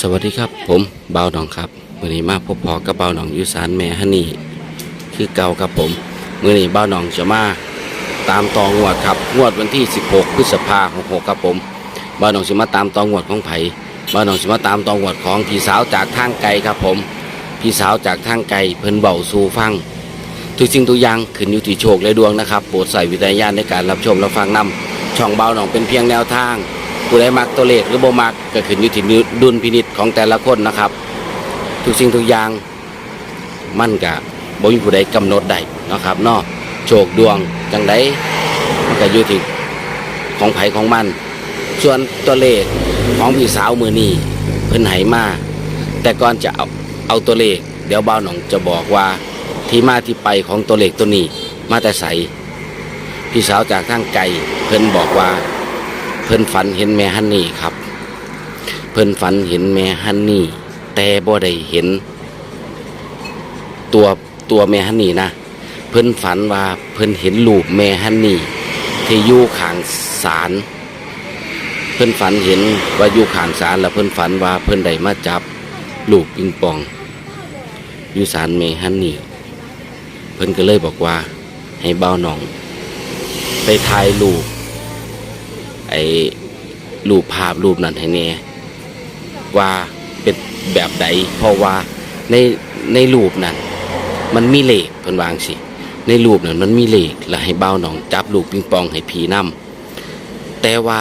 สวัสดีครับผมเบาหนองครับมื่อนี้มาพบพอกับบ่าหนองอยุสานแม่ฮันนี่คือเก่าครับผมมื่อนี้เบาหนองจะมาตามตองวดครับงวดวันที่ 16 พฤษภาคม66ครับผมเบาหนองจะมาตามตองวดของไผ่เบาหนองจะมาตามตองวดของพี่สาวจากทางไกลครับผมพี่สาวจากทางไกลเพิ่นเบาสู่ฟังทุกสิ่งทุกอย่างขึ้นอยู่ที่โชคและดวงนะครับโปรดใส่วิทยาณในการรับชมและฟังนำช่องเบาหนองเป็นเพียงแนวทาง ผู้ใดมักตัวเลขหรือบ่มักก็ขึ้นอยู่ที่ดุลพินิจของแต่ละคนนะครับ ทุกสิ่งทุกอย่างมันก็บ่มีผู้ใดกำหนดได้นะครับเนาะโชคดวงจังไดมันก็อยู่ที่ของไผของมัน ส่วนตัวเลขของพี่สาวมือนี้เพิ่นไหมาแต่ก่อนจะเอาเอาตัวเลข เดี๋ยวบ่าวหนองจะบอกว่าที่มาที่ไปของตัวเลขตัวนี้มาแต่ใสพี่สาวจากทางไกลเพิ่นบอกว่า เพิ่นฝันเห็นแม่ฮันนี่ครับ เพิ่นฝันเห็นแม่ฮันนี่ แต่บ่ได้เห็น ตัวตัวแม่ฮันนี่นะ เพิ่นฝันว่าเพิ่นเห็นรูปแม่ฮันนี่ ที่อยู่ขางศาลเพิ่นฝันเห็นว่าอยู่ขางศาลแล้วเพิ่นฝันว่าเพิ่นได้มาจับลูกปิงปองอยู่ศาลแม่ฮันนี่ เพิ่นก็เลยบอกว่าให้เบาหนอง ไปถ่ายรูป ไอ้รูปภาพรูปนั้นให้แน่ว่าเป็นแบบใดเพราะว่าในในรูปนั้น มันมีเลขเพิ่นวางสิในรูปนั้นมันมีเลขแล้วให้เบ้าหนองจับลูกปิงปองให้ผีนำแต่ว่า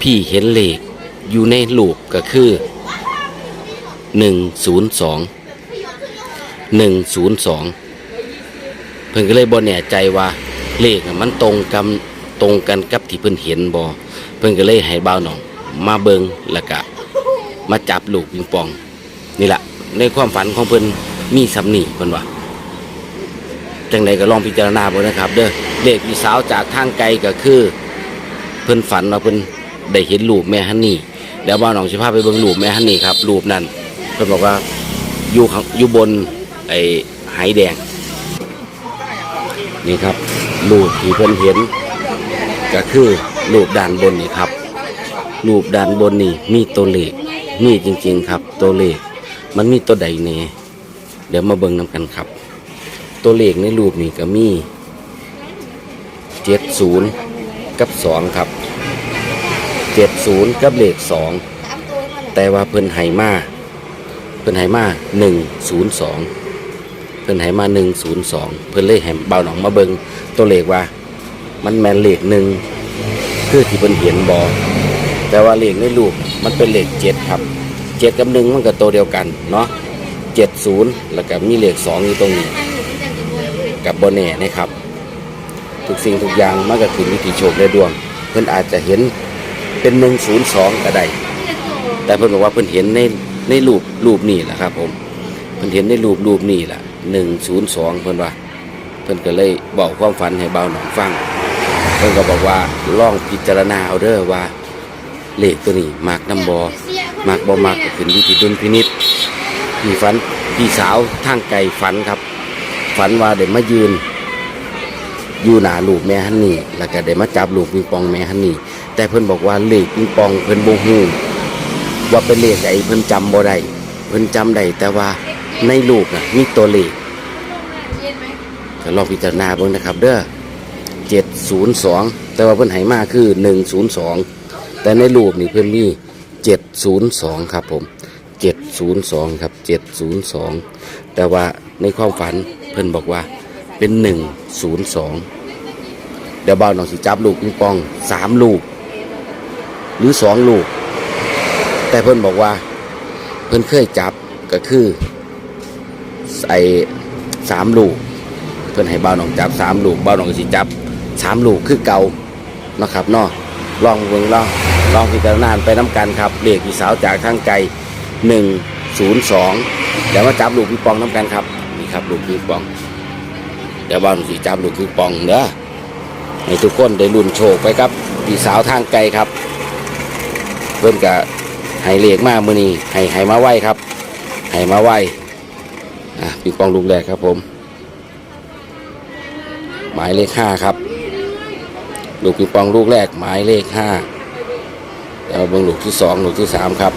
พี่เห็นเลขอยู่ในรูปก็คือหนึ่งศูนย์สองหนึ่งศูนย์สองเพิ่นก็เลยบ่แน่ใจว่าเลขมันตรงกับ ตรงกันกับที่เพิ่นเห็นบอเพิ่นก็เลยให้บ่าวหนอง มาเบิงแล้วก็มาจับลูกปิงปอง นี่แหละในความฝันของเพิ่นมีสำนีเพิ่นว่าจังใดก็ลองพิจารณาบ่นะครับ เด้อเด็กพี่สาวจากทางไกลก็คือ เพิ่นฝันว่าเพิ่นได้เห็นรูปแม่ฮันนี่เดี๋ยวบ่าวหนองสิพาไปเบิ่งรูปแม่ฮันนี่ครับรูปนั้นเพิ่นบอกว่าอยู่ข้างอยู่บนไอ้ไหแดง นี่ครับรูปที่เพิ่นเห็น ก็คือรูปด้านบนนี่ครับรูปด้านบนนี่มีตัวเลขมีจริงๆครับ ตัวเลขมันมีตัวใดเน่เดี๋ยวมาเบิ่งนำกันครับ ตัวเลขในรูปนี่ก็มีเจ็ดศูนย์กับสองครับเจ็ดศูนย์กับเลขสองแต่ว่าเพิ่นไหมาเพิ่นไหมาหนึ่งศูนย์สองเพิ่นไหมาหนึ่งศูนย์สองเพิ่นเลยแหมเบาหนองมาเบิ่งตัวเลขว่า มันแมนเหลขหนึ่งคือที่เพิ่นเห็นบอแต่ว่าเหลขในรูปมันเป็นเหลขเจ็ดครับเจ็ดกับหนึ่งมันก็ตัวเดียวกันเนาะเจ็ดศูนย์แล้วก็มีเหลขสองอยู่ตรงนี้ กับโบแน่นะครับ ทุกสิ่งทุกอย่างมันก็ขึ้นวิธีโชคและดวง เพิ่อนอาจจะเห็นเป็นหนึ่งศูนย์สองก็ได้แต่เพิ่อนบอกว่าเพิ่อนเห็นในในรูปรูปนี่แหละครับ ผมเพิ่อนเห็นในรูปรูปนี่แหละหนึ่งศูนย์สองเพิ่อนว่า เพิ่อนก็เลยบอกความฝันให้เบาหนองฟัง เพิ่นก็บอกว่าลองพิจารณาเอาเด้อว่าเลขตัวนี้มากน้ำบอมากบอมากก็ขึ้นอยู่ที่ดุลพินิษพี่ฝันพี่สาวทางไกลฝันครับ ฝันว่าได้มายืน อยู่หน้าลูกแม่ฮันนี่ แล้วก็ได้มาจับลูกปิงปองแม่ฮันนี่ แต่เพิ่นบอกว่าเลขปิงปองเพิ่นบ่ฮู้ว่าเป็นเลขใดเพิ่นจำบ่ได้เพิ่นจำได้แต่ว่าในลูกน่ะมีตัวเลขก็ลองพิจารณาเบิ่งนะครับ เด้อ เจ็ดศูนย์สองแต่ว่าเพิ่นให้มาคือหนึ่งศูนย์สองแต่ในรูปนี่เพิ่นมีเจ็ดศูนย์สองครับผมเจ็ดศูนย์สองครับเจ็ดศูนย์สองแต่ว่าในความฝันเพิ่นบอกว่าเป็นหนึ่งศูนย์สองเดี๋ยวบ่าวน้องสิจับลูกปิงปองสามลูก หรือสองลูก แต่เพิ่นบอกว่าเพิ่นเคยจับก็คือใส่สามลูก เพื่อนให้บ่าวหนองจับสามลูกบ่าวหนองก็สิจับ สามลูกคือเก่านะครับเนาะลองเบิ่งลองลองพิจารณาไปน้ำกันครับเลขพี่สาวจากทางไกลหนึ่งศูนย์สองเดี๋ยวมาจับลูกพี่ปองน้ำกันครับนี่ครับลูกพี่ปอง เดี๋ยวบ่านสิจับลูกพี่ปองเด้อให้ทุกคนได้ลุ้นโชคไปครับพี่สาวทางไกลครับเพิ่นกะให้เลขมามือนี้ให้ให้มาไหวครับให้มาไหวอะพี่ปองลูกแรกครับผม หมายเลขห้าครับ ลูกปิงปองลูกแรกหมายเลขห้าแล้วเบิ่งลูกที่สองลูกที่สามครับ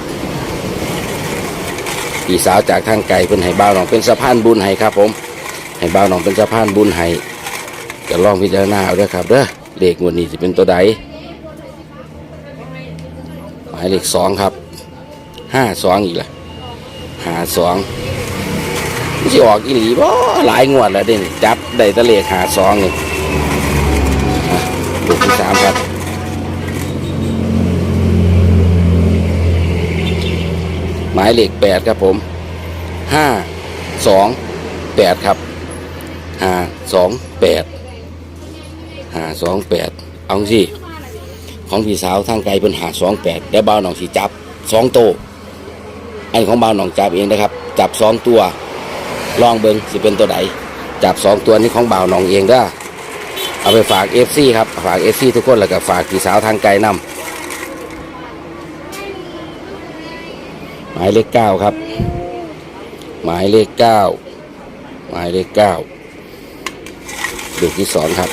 พี่สาวจากทางไกลเพิ่นให้บ่าวน้องเป็นสะพานบุญให้ครับ ผมให้บ่าวน้องเป็นสะพานบุญให้จะลองพิจารณาเอาด้อครับเด้อเลขงวดนี้จะเป็นตัวใดหมายเลขสองครับห้าสองอีกละหาสองมันสิออกอีหลีบ่หลายงวดแล้วเด่นจับได้แตะเลขหาสองนี่อะลูกที่สามครับ หมายเลขแปดครับผมห้าสองแปดครับห้าสองแปดห้าสองแปดเอาสิของพี่สาวทางไกลเป็นหาสองแปดแต่บ่าวหนองสีจับสองโตวอันของบ่าวหนองจับเองนะครับ จับสองตัวลองเบิงสิเป็นตัวใดจับสองตัวนี้ของบ่าวหนองเองเด้อเอาไปฝากเอฟซีครับฝากเอฟซีทุกคนแล้วก็ฝากพี่สาวทางไกลนำ หมายเลขเก้าครับ หมายเลขเก้าหมายเลขเก้าลูกที่สองครับ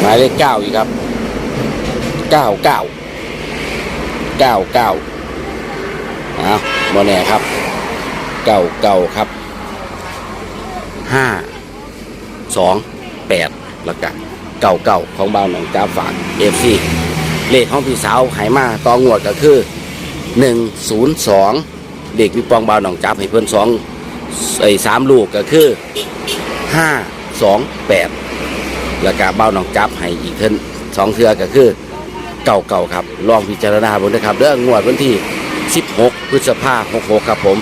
หมายเลขเก้าอีกครับเก้าเก้าเก้าเก้าเอาโมแน่ครับเก้าเก้าครับห้า สองแปดแล้วก็เก่าเก่าของบ้านหนองจ้าฝากเอฟซีเลขของพี่สาวไหมาตองวดก็คือหนึ่งศูนย์สองเด็กพี่ปองบ้านหนองจับให้เพื่อนสองไอ้สามลูกก็คือห้าสองแปดแล้วก็บ้านหนองจับให้อีกเท่นสองเทือก็คือเก่าเก่าครับ ลองพิจารณาบนนะครับเรื่องงวดวันที่ 16 พฤษภาคม66 ครับผม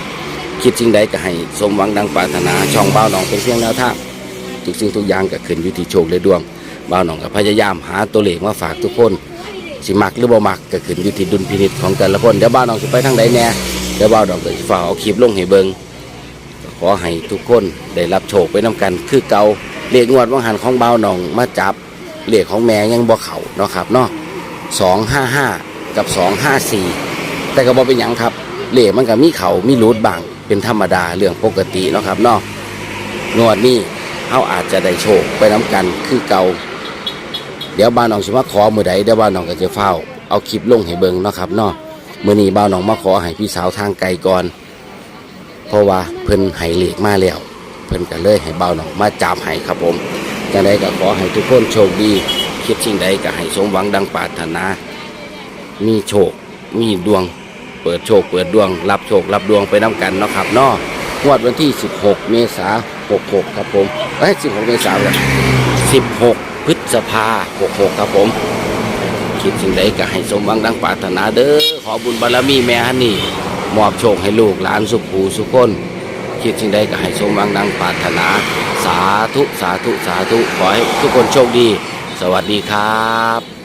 คิดสิ่งใดก็ให้สมหวังดังปรารถนาช่องบ้าวหนองเป็นเพียงแนวทาง ทุกสิ่งทุกอย่างก็ขึ้นอยู่ที่โชคและดวงบ่าวหนองก็พยายามหาตัวเลขมาฝากทุกคนสิมักหรือบ่มักก็ขึ้นอยู่ที่ดุลพินิจของแต่ละคนเดี๋ยวบ่าวหนองสิไปทางใดแน่เดี๋ยวบ่าวหนองก็สิฝากเอาคลิปลงให้เบิงขอให้ทุกคนได้รับโชคไปน้กัน คือเก่าเลขงวดวังหันของบ่าวหนองมาจับเลขของแม่ยังบ่เข่าเนาะครับเนาะสองห้าห้ากับสองห้าสี่แต่ก็บ่เป็นหยังครับเลขมันก็มีเขามีรูดบางเป็นธรรมดาเรื่องปกติเนาะครับเนาะงวดนี้ เขาอาจจะได้โชคไปน้ำกันคือเก่าเดี๋ยวบ้านน้องสิมาขอมือใดเดี๋ยวบ้านน้องก็จะเฝ้า เอาคลิปลงให้เบิ่งเนาะครับเนาะมื้อนี้บ้านน้องมาขอให้พี่สาวทางไกลก่อน เพราะว่าเพิ่นให้เหลขมาแล้วเพิ่นก็เลยให้บ้านน้องมาจับให้ครับผมจังใดก็ขอให้ทุกคนโชคดีคิดสิ่งใดก็ให้สมหวังดังปรารถนา มีโชค มีดวง เปิดโชค เปิดดวง รับโชครับดวงไปน้ำกันเนาะครับเนาะงวดวันที่ 16 เมษายน 66 ครับผมเอ้ย16เมษายน16 พฤษภา66 ครับผมคิดสิ่งใดก็ให้สมหวังดังปรารถนาเด้อขอบุญบารมีแม่ฮันนี่มอบโชคให้ลูกหลานสุขหูสุขคนคิดสิ่งใดก็ให้สมหวังดังปรารถนา สาธุสาธุสาธุขอให้ทุกคนโชคดี สวัสดีครับ